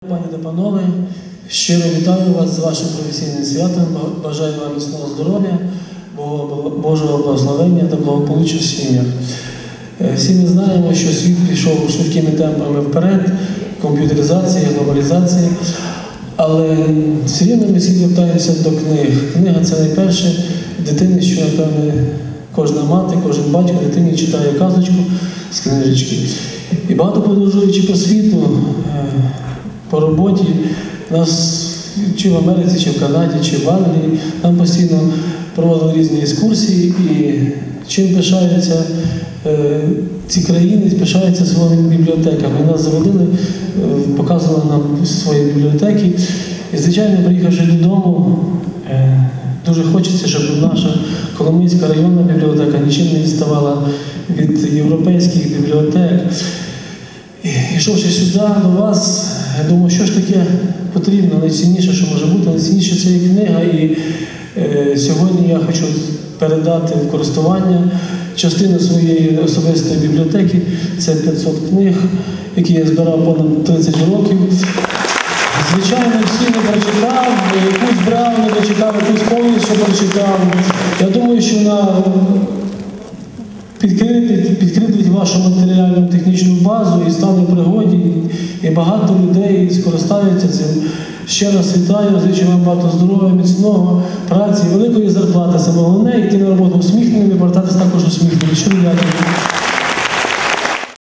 Пані та панове, щиро вітаю вас з вашим професійним святом. Бажаю вам міцного здоров'я, Божого благословення та благополуччя в сім'ях. Е, Всі ми знаємо, що світ пішов швидкими темпами вперед, комп'ютеризації, глобалізації. Але все рівно ми всі звертаємося до книг. Книга це найперше дитини, що, напевне, кожна мати, кожен батько дитині читає казочку з книжечки. І багато подорожуючи по світу, е, по роботі, нас чи в Америці, чи в Канаді, чи в Англії, нам постійно проводили різні екскурсії, і чим пишаються е, ці країни, пишаються своїми бібліотеками. Нас заводили, е, показували нам свої бібліотеки. І, звичайно, приїхавши додому, е, дуже хочеться, щоб наша Коломийська районна бібліотека нічим не відставала від європейських бібліотек. І Йшовши сюди до вас, я думаю, що ж таке потрібно, найцінніше, що може бути, найцінніше це є книга. І е, сьогодні я хочу передати в користування частину своєї особистої бібліотеки. Це 500 книг, які я збирав понад 30 років. Звичайно, всі не прочитав, якусь брав, не дочитав, якусь повністю прочитав. Я думаю, що на підкріпить вашу матеріальну технічну базу і стане в пригоді, і багато людей скористаються цим. Ще раз вітаю, звичайно вам багато здоров'я, міцного, праці, великої зарплати. Саме головне, йти на роботу усміхненими, повертатися також.